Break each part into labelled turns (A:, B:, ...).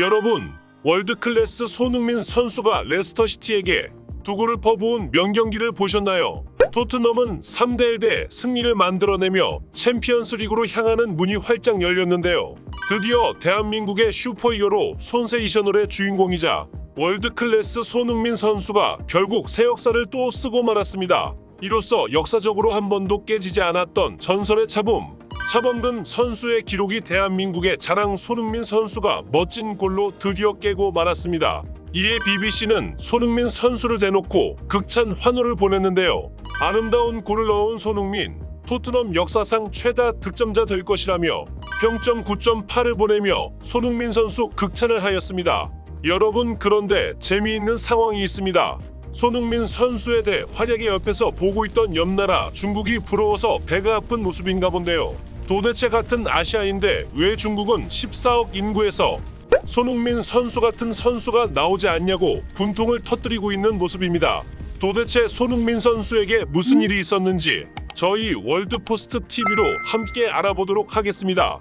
A: 여러분, 월드클래스 손흥민 선수가 레스터시티에게 두 골을 퍼부은 명경기를 보셨나요? 토트넘은 3대 1대 승리를 만들어내며 챔피언스 리그로 향하는 문이 활짝 열렸는데요. 드디어 대한민국의 슈퍼히어로 손세 이셔널의 주인공이자 월드클래스 손흥민 선수가 결국 새 역사를 또 쓰고 말았습니다. 이로써 역사적으로 한 번도 깨지지 않았던 전설의 차범. 차범근 선수의 기록이 대한민국의 자랑 손흥민 선수가 멋진 골로 드디어 깨고 말았습니다. 이에 BBC는 손흥민 선수를 대놓고 극찬 환호를 보냈는데요. 아름다운 골을 넣은 손흥민, 토트넘 역사상 최다 득점자 될 것이라며 평점 9.8을 보내며 손흥민 선수 극찬을 하였습니다. 여러분 그런데 재미있는 상황이 있습니다. 손흥민 선수에 대해 활약의 옆에서 보고 있던 옆나라 중국이 부러워서 배가 아픈 모습인가 본데요. 도대체 같은 아시아인데 왜 중국은 14억 인구에서 손흥민 선수 같은 선수가 나오지 않냐고 분통을 터뜨리고 있는 모습입니다. 도대체 손흥민 선수에게 무슨 일이 있었는지 저희 월드포스트 TV로 함께 알아보도록 하겠습니다.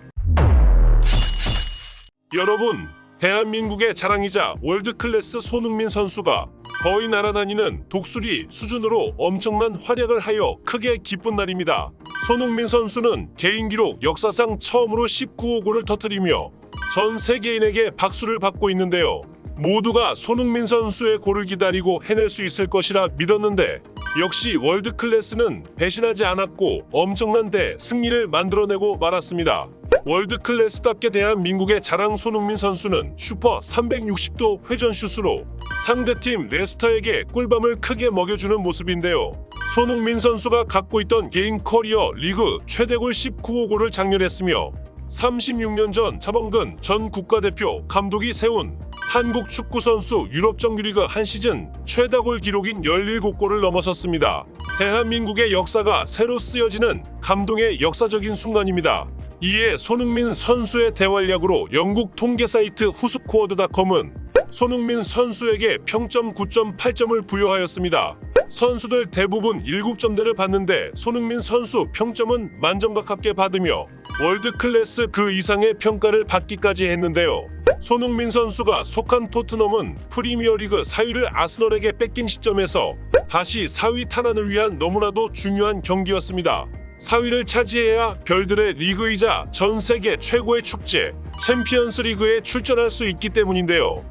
A: 여러분, 대한민국의 자랑이자 월드클래스 손흥민 선수가 거의 날아다니는 독수리 수준으로 엄청난 활약을 하여 크게 기쁜 날입니다. 손흥민 선수는 개인 기록 역사상 처음으로 19호 골을 터뜨리며 전 세계인에게 박수를 받고 있는데요. 모두가 손흥민 선수의 골을 기다리고 해낼 수 있을 것이라 믿었는데 역시 월드 클래스는 배신하지 않았고 엄청난 대 승리를 만들어내고 말았습니다. 월드 클래스답게 대한민국의 자랑 손흥민 선수는 슈퍼 360도 회전 슛으로 상대팀 레스터에게 꿀밤을 크게 먹여주는 모습인데요. 손흥민 선수가 갖고 있던 개인 커리어 리그 최대골 19호 골을 장렬했으며 36년 전 차범근 전 국가대표 감독이 세운 한국 축구 선수 유럽 정규리그 한 시즌 최다골 기록인 17골을 넘어섰습니다. 대한민국의 역사가 새로 쓰여지는 감동의 역사적인 순간입니다. 이에 손흥민 선수의 대활약으로 영국 통계 사이트 후스코어드닷컴은 손흥민 선수에게 평점 9.8점을 부여하였습니다. 선수들 대부분 7점대를 받는데 손흥민 선수 평점은 만점 가깝게 받으며 월드 클래스 그 이상의 평가를 받기까지 했는데요. 손흥민 선수가 속한 토트넘은 프리미어리그 4위를 아스널에게 뺏긴 시점에서 다시 4위 탈환을 위한 너무나도 중요한 경기였습니다. 4위를 차지해야 별들의 리그이자 전 세계 최고의 축제 챔피언스 리그에 출전할 수 있기 때문인데요.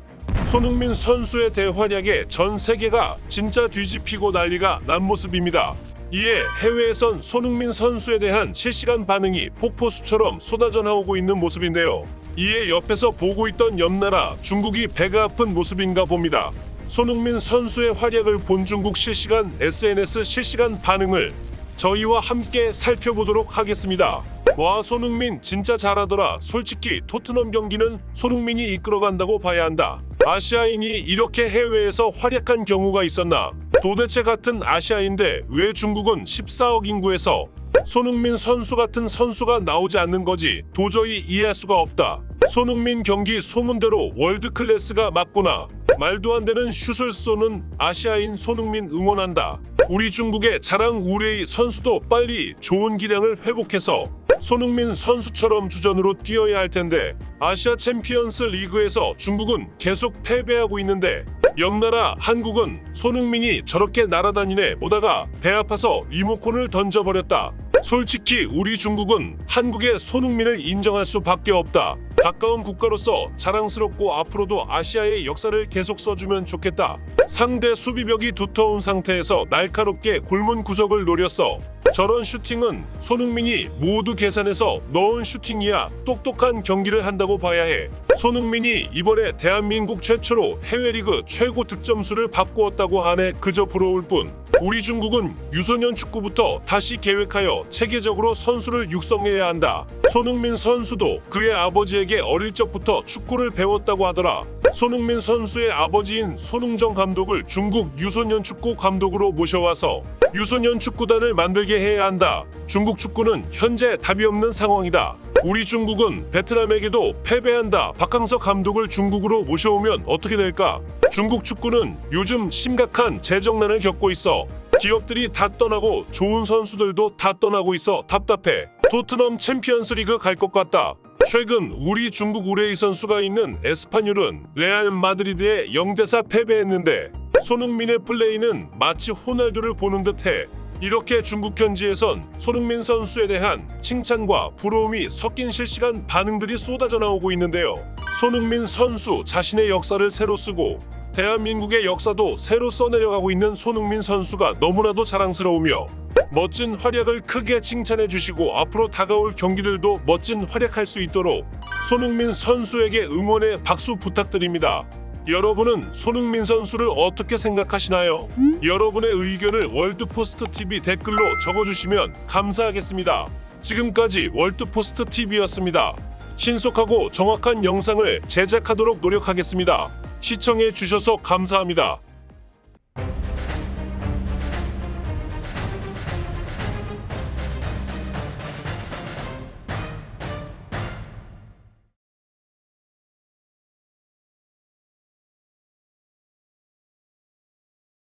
A: 손흥민 선수의 대활약에 전 세계가 진짜 뒤집히고 난리가 난 모습입니다. 이에 해외에선 손흥민 선수에 대한 실시간 반응이 폭포수처럼 쏟아져 나오고 있는 모습인데요. 이에 옆에서 보고 있던 옆나라 중국이 배가 아픈 모습인가 봅니다. 손흥민 선수의 활약을 본 중국 실시간 SNS 실시간 반응을 저희와 함께 살펴보도록 하겠습니다. 와 손흥민 진짜 잘하더라. 솔직히 토트넘 경기는 손흥민이 이끌어간다고 봐야 한다. 아시아인이 이렇게 해외에서 활약한 경우가 있었나? 도대체 같은 아시아인데 왜 중국은 14억 인구에서 손흥민 선수 같은 선수가 나오지 않는 거지 도저히 이해할 수가 없다. 손흥민 경기 소문대로 월드 클래스가 맞구나. 말도 안 되는 슛을 쏘는 아시아인 손흥민 응원한다. 우리 중국의 자랑 우레이 선수도 빨리 좋은 기량을 회복해서 손흥민 선수처럼 주전으로 뛰어야 할 텐데 아시아 챔피언스 리그에서 중국은 계속 패배하고 있는데 옆나라 한국은 손흥민이 저렇게 날아다니네 보다가 배 아파서 리모컨을 던져버렸다. 솔직히 우리 중국은 한국의 손흥민을 인정할 수밖에 없다. 가까운 국가로서 자랑스럽고 앞으로도 아시아의 역사를 계속 써주면 좋겠다. 상대 수비벽이 두터운 상태에서 날카롭게 골문 구석을 노렸어. 저런 슈팅은 손흥민이 모두 계산해서 넣은 슈팅이야 똑똑한 경기를 한다고 봐야 해. 손흥민이 이번에 대한민국 최초로 해외리그 최고 득점수를 바꾸었다고 하네 그저 부러울 뿐. 우리 중국은 유소년 축구부터 다시 계획하여 체계적으로 선수를 육성해야 한다. 손흥민 선수도 그의 아버지에게 어릴 적부터 축구를 배웠다고 하더라. 손흥민 선수의 아버지인 손흥정 감독을 중국 유소년 축구 감독으로 모셔와서 유소년 축구단을 만들게 해야 한다. 중국 축구는 현재 답이 없는 상황이다. 우리 중국은 베트남에게도 패배한다. 박항서 감독을 중국으로 모셔오면 어떻게 될까? 중국 축구는 요즘 심각한 재정난을 겪고 있어. 기업들이 다 떠나고 좋은 선수들도 다 떠나고 있어 답답해. 토트넘 챔피언스 리그 갈 것 같다. 최근 우리 중국 우레이 선수가 있는 에스파뇰은 레알 마드리드에 0대4 패배했는데 손흥민의 플레이는 마치 호날두를 보는 듯해 이렇게 중국 현지에선 손흥민 선수에 대한 칭찬과 부러움이 섞인 실시간 반응들이 쏟아져 나오고 있는데요. 손흥민 선수 자신의 역사를 새로 쓰고 대한민국의 역사도 새로 써내려가고 있는 손흥민 선수가 너무나도 자랑스러우며 멋진 활약을 크게 칭찬해 주시고 앞으로 다가올 경기들도 멋진 활약할 수 있도록 손흥민 선수에게 응원의 박수 부탁드립니다. 여러분은 손흥민 선수를 어떻게 생각하시나요? 여러분의 의견을 월드포스트 TV 댓글로 적어주시면 감사하겠습니다. 지금까지 월드포스트 TV였습니다. 신속하고 정확한 영상을 제작하도록 노력하겠습니다. 시청해 주셔서 감사합니다.